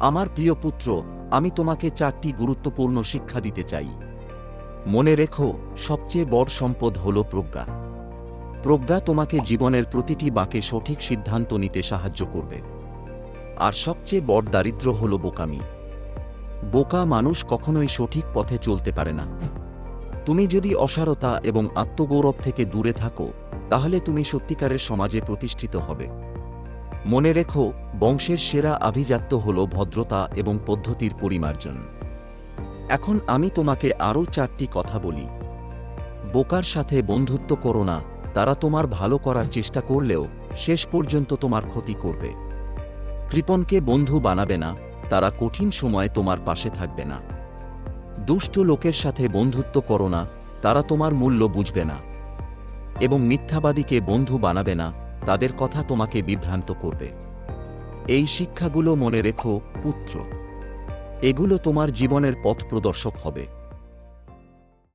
আমার প্রিয় পুত্র, আমি তোমাকে চারটি গুরুত্বপূর্ণ শিক্ষা দিতে চাই। মনে রেখো, সবচেয়ে বড় সম্পদ হল প্রজ্ঞা। প্রজ্ঞা তোমাকে জীবনের প্রতিটি বাঁকে সঠিক সিদ্ধান্ত নিতে সাহায্য করবে। আর সবচেয়ে বড় দারিদ্র হল বোকামি। বোকা মানুষ কখনোই সঠিক পথে চলতে পারে না। তুমি যদি অসারতা এবং আত্মগৌরব থেকে দূরে থাকো, তাহলে তুমি সত্যিকারের সমাজে প্রতিষ্ঠিত হবে। মনে রেখো, বংশের সেরা আভিজাত্য হল ভদ্রতা এবং পদ্ধতির পরিমার্জন। এখন আমি তোমাকে আরও চারটি কথা বলি। বোকার সাথে বন্ধুত্ব করো না, তারা তোমার ভালো করার চেষ্টা করলেও শেষ পর্যন্ত তোমার ক্ষতি করবে। কৃপণকে বন্ধু বানাবে না, তারা কঠিন সময়ে তোমার পাশে থাকবে না। দুষ্ট লোকের সাথে বন্ধুত্ব করো না, তারা তোমার মূল্য বুঝবে না। এবং মিথ্যাবাদীকে বন্ধু বানাবে না তাদের কথা তোমাকে বিভ্রান্ত করবে। এই শিক্ষাগুলো মনে রেখো, পুত্র। এগুলো তোমার জীবনের পথ প্রদর্শক হবে।